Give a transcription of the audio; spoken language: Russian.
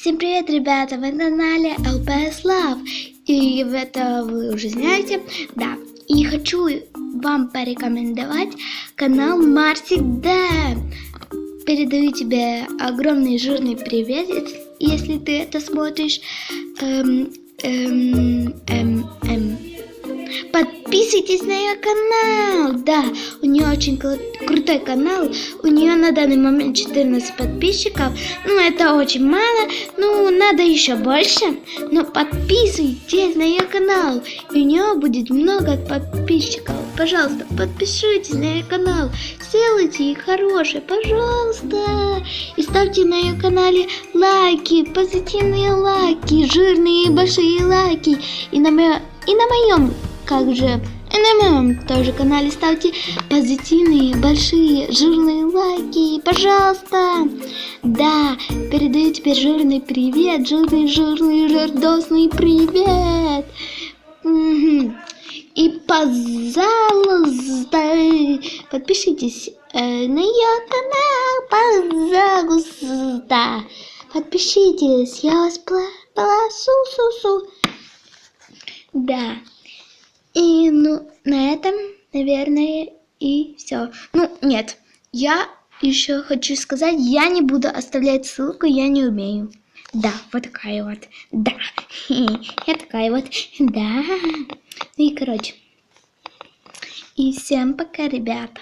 Всем привет, ребята! Вы на канале LPS Love. И это вы уже знаете. Да. И хочу вам порекомендовать канал Марсик Да. Передаю тебе огромный жирный привет, если ты это смотришь. Эм, эм. Подписывайтесь на ее канал. Да, у нее очень кру- крутой канал. У нее на данный момент 14 подписчиков. Ну, это очень мало. Ну, надо еще больше. Но подписывайтесь на ее канал. И у нее будет много подписчиков. Пожалуйста, подпишитесь на ее канал. Сделайте их хорошие, пожалуйста. И ставьте на ее канале лайки, позитивные лайки, жирные большие лайки. И на, мо- и на моем как же на моем тоже канале ставьте позитивные, большие, жирные лайки, пожалуйста. Да, передаю тебе жирный привет, жирный, жирный, жирдосный привет. И, пожалуйста, подпишитесь э, на ее канал, пожалуйста. Подпишитесь, я вас пла- прошу, су, су. Да. На этом, наверное, и все. Ну, нет, я еще хочу сказать, я не буду оставлять ссылку, я не умею. Да, вот такая вот. Да. Я такая вот. Да. Ну и короче. И всем пока, ребята.